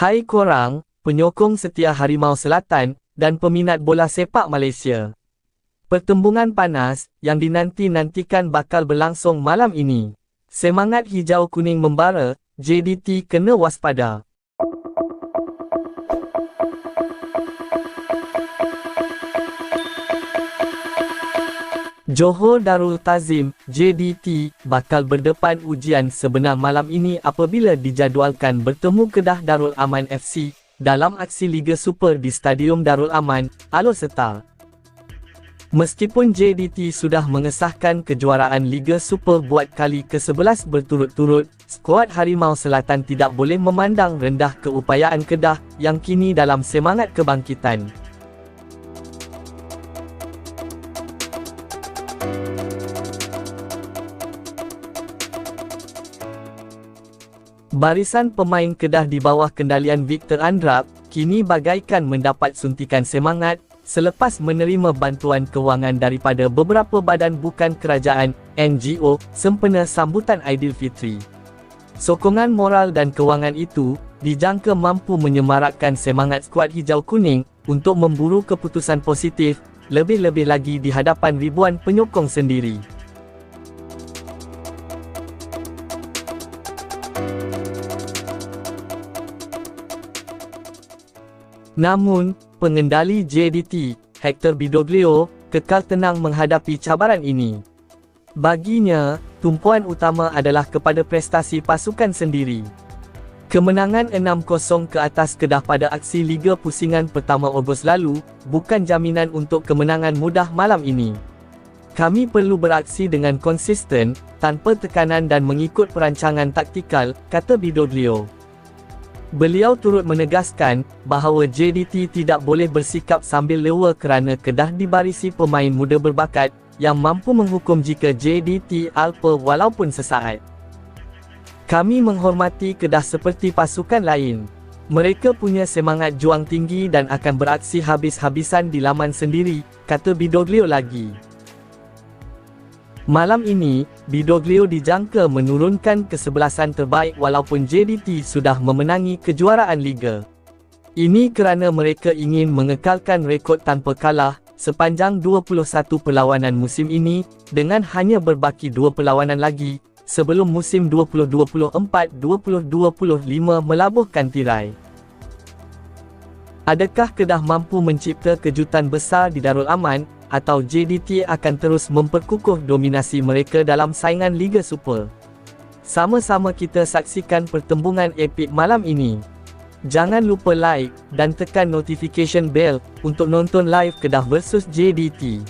Hai korang, penyokong setia Harimau Selatan dan peminat bola sepak Malaysia. Pertembungan panas yang dinanti-nantikan bakal berlangsung malam ini. Semangat hijau kuning membara, JDT kena waspada. Johor Darul Tazim, JDT, bakal berdepan ujian sebenar malam ini apabila dijadualkan bertemu Kedah Darul Aman FC dalam aksi Liga Super di Stadium Darul Aman, Alor Setar. Meskipun JDT sudah mengesahkan kejuaraan Liga Super buat kali ke-11 berturut-turut, skuad Harimau Selatan tidak boleh memandang rendah keupayaan Kedah yang kini dalam semangat kebangkitan. Barisan pemain Kedah di bawah kendalian Victor Andrap, kini bagaikan mendapat suntikan semangat, selepas menerima bantuan kewangan daripada beberapa badan bukan kerajaan, NGO, sempena sambutan Aidilfitri. Sokongan moral dan kewangan itu, dijangka mampu menyemarakkan semangat skuad hijau kuning, untuk memburu keputusan positif, lebih-lebih lagi di hadapan ribuan penyokong sendiri. Namun, pengendali JDT, Hector Bidoglio, kekal tenang menghadapi cabaran ini. Baginya, tumpuan utama adalah kepada prestasi pasukan sendiri. Kemenangan 6-0 ke atas Kedah pada aksi Liga Pusingan pertama Ogos lalu, bukan jaminan untuk kemenangan mudah malam ini. Kami perlu beraksi dengan konsisten, tanpa tekanan dan mengikut perancangan taktikal, kata Bidoglio. Beliau turut menegaskan bahawa JDT tidak boleh bersikap sambil lewa kerana Kedah dibarisi pemain muda berbakat yang mampu menghukum jika JDT alpa walaupun sesaat. Kami menghormati Kedah seperti pasukan lain. Mereka punya semangat juang tinggi dan akan beraksi habis-habisan di laman sendiri, kata Bidoglio lagi. Malam ini, Bidoglio dijangka menurunkan kesebelasan terbaik walaupun JDT sudah memenangi kejuaraan Liga. Ini kerana mereka ingin mengekalkan rekod tanpa kalah sepanjang 21 perlawanan musim ini dengan hanya berbaki dua perlawanan lagi sebelum musim 2024-2025 melabuhkan tirai. Adakah Kedah mampu mencipta kejutan besar di Darul Aman atau JDT akan terus memperkukuh dominasi mereka dalam saingan Liga Super. Sama-sama kita saksikan pertembungan epik malam ini. Jangan lupa like dan tekan notification bell untuk nonton live Kedah versus JDT.